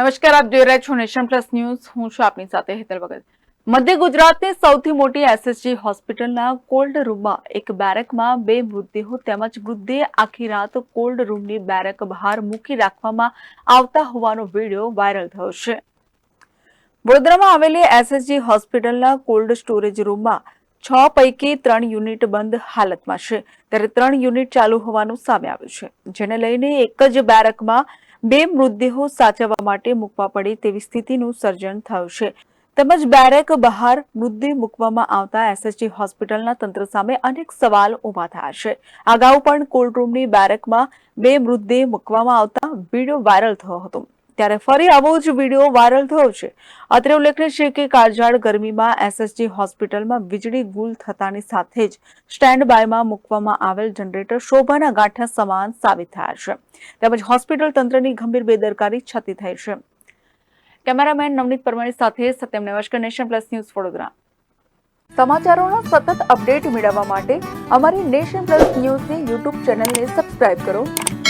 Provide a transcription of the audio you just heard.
નમસ્કાર, આપ જોઈ રહ્યા છો નેશન પ્લસ ન્યૂઝ. હું છું આપની સાથે હેતલ ભગત. મધ્ય ગુજરાતની સૌથી મોટી એસએસજી હોસ્પિટલના કોલ્ડ રૂમમાં, એક બેરેકમાં બે મૃતદેહો તેમજ મૃતદેહ આખી રાત કોલ્ડ રૂમની બેરેક બહાર મૂકી રાખવામાં આવતા હોવાનો વીડિયો વાયરલ થયો છે. વડોદરામાં આવેલી એસએસજી હોસ્પિટલના કોલ્ડ સ્ટોરેજ રૂમમાં છ પૈકી ત્રણ યુનિટ બંધ હાલતમાં છે. ત્યારે ત્રણ યુનિટ ચાલુ હોવાનું સામે આવ્યું છે. જેને લઈને એક જ બેરકમાં બે મૃતદેહો સાચવવા માટે મૂકવા પડે તેવી સ્થિતિનું સર્જન થયું છે. તેમજ બેરેક બહાર મૃતદેહ મૂકવામાં આવતા એસએસજી હોસ્પિટલના તંત્ર સામે અનેક સવાલ ઊભા થયા છે. અગાઉ પણ કોલ્ડ રૂમની બેરેકમાં બે મૃતદેહ મૂકવામાં આવતા વીડિયો વાયરલ થયો હતો. ત્યારે ફરી આવો જ વીડિયો વાયરલ થયો છે. અત્રે ઉલ્લેખનીય છે કે કાળઝાળ ગરમીમાં એસએસજી હોસ્પિટલમાં વીજળી ગુલ થતાની સાથે જ સ્ટેન્ડ બાયમાં મૂકવામાં આવેલ જનરેટર શોભાના ગાંઠા સમાન સાબિત થયા છે. તેમજ હોસ્પિટલ તંત્રની ગંભીર બેદરકારી છતી થઈ છે. કેમેરામેન નવનીત પરમાણી સાથે Satyam Nevashkar Nation Plus News Vadodara. સમાચારોના સતત અપડેટ મેળવવા માટે અમારી નેશન પ્લસ ન્યૂઝની યુટ્યુબ ચેનલને સબસ્ક્રાઇબ કરો.